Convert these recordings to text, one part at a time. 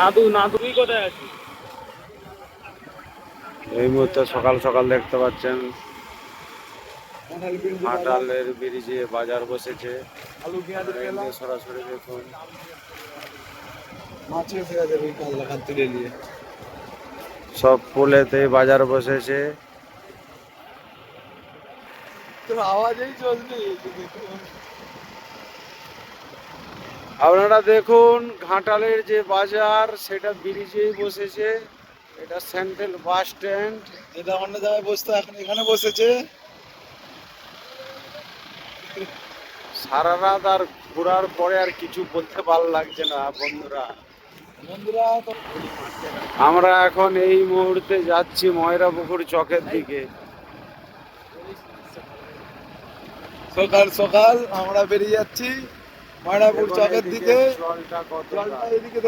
নাদু নাদু তুই কোথায় আছিস? এই মুহূর্তে সকাল সকাল দেখতে পাচ্ছেন। হাটালের ব্রিজে বাজার বসেছে। সরাসরি দেখুন। সব পোলেতে বাজার বসেছে। আওয়াজেই চলছে। আপনারা দেখুন ঘাটালের যে বাজার সেটা ব্রিজেই বসেছে। এটা সেন্ট্রাল বাস স্ট্যান্ড যেটা অন্য জায়গায় বসতো এখন এখানে বসেছে। সারা রাত আর ঘোরার পরে আর কিছু বলতে ভালো লাগছে না বন্ধুরা। বন্ধুরা আমরা এখন এই মুহূর্তে যাচ্ছি ময়রা পুকুর চকের দিকে। সকাল সকাল আমরা বেরিয়ে যাচ্ছি। ময়নাপুর দেখুন চকের দিকে। জলটা কতটা। জলটা এইদিকে।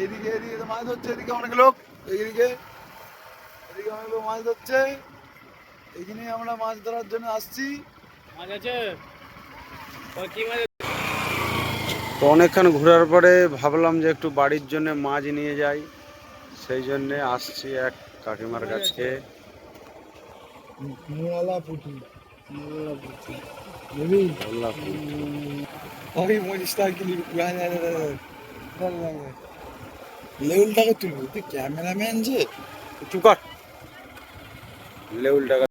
এইদিকে এইদিকে মাছ ধরছে এদিকে অনেক লোক। এইদিকে এদিকে অনেক লোক মাছ ধরছে। এইখানে আমরা মাছ ধরার জন্য আসছি। মাছ আছে? তো অনেকক্ষণ ঘোরার পরে ভাবলাম যে একটু বাড়ির জন্য মাছ নিয়ে যাই। সেই জন্য আসছি এক কাকিমার কাছে। মোয়ালা পুঁটি মোয়ালা পুঁটি পঁচিশ টাকা কিলো লেউলটাকে তুলবি তুই ক্যামেরাম্যান যে চুপ কর লেউল টাকা